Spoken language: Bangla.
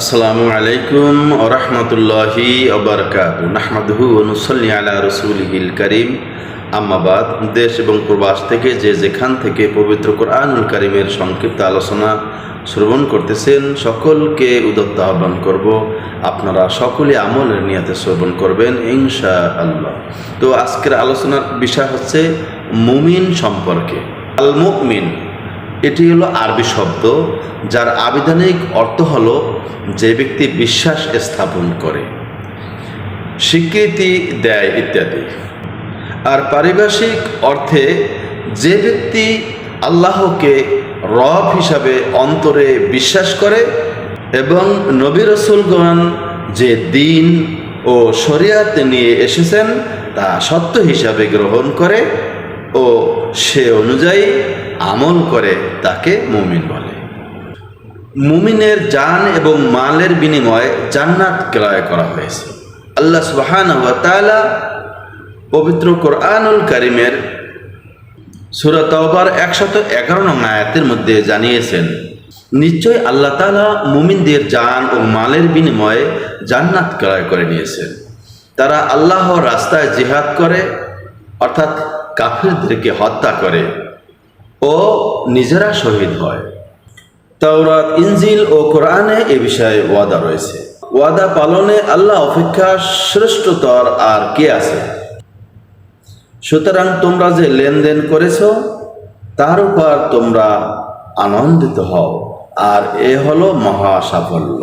আসসালামু আলাইকুম ওরহমতুল্লাহি ওবরকাত নাহমাদহু অনুসল্লি আলা রসুলহিল করিম। আম্মাবাদ দেশ এবং প্রবাস থেকে যে যেখান থেকে পবিত্র কোরআনুল করিমের সংক্ষিপ্ত আলোচনা শ্রবণ করতেছেন, সকলকে উদত্ত আহ্বান করব, আপনারা সকলে আমলের নিয়াতে শ্রবণ করবেন ইনশা আল্লাহ তো আজকের আলোচনার বিষয় হচ্ছে মুমিন সম্পর্কে। আল মুমিন এটি হলো আরবি শব্দ, যার আবিধানিক অর্থ হল যে ব্যক্তি বিশ্বাস স্থাপন করে, স্বীকৃতি দেয় ইত্যাদি। আর পারিভাষিক অর্থে যে ব্যক্তি আল্লাহকে রব হিসাবে অন্তরে বিশ্বাস করে এবং নবী রসুলগণ যে দিন ও শরিয়াত নিয়ে এসেছেন তা সত্য হিসাবে গ্রহণ করে ও সে অনুযায়ী আমল করে তাকে মুমিন বলে। মুমিনের জান এবং মালের বিনিময়ে জান্নাত ক্রয় করা হয়েছে। আল্লাহ সুবহান ওয়া পবিত্র কোরআনুল কারিমের সুরত তওবার একশত এগারো নং আয়াতের মধ্যে জানিয়েছেন নিশ্চয় আল্লাহ তাআলা মুমিনদের জান ও মালের বিনিময়ে জান্নাত ক্রয় করে নিয়েছেন। তারা আল্লাহ রাস্তায় জিহাদ করে, অর্থাৎ কাফিরদেরকে হত্যা করে ও নিজেরা শহীদ হয়। তাওরাত, ইনজিল ও কোরআনে এ বিষয়ে ওয়াদা রয়েছে। ওয়াদা পালনে আল্লাহ অপেক্ষা শ্রেষ্ঠতর আর কে আছে? সুতরাং তোমরা যে লেনদেন করেছ, তার উপর তোমরা আনন্দিত হও, আর এ হলো মহা সাফল্য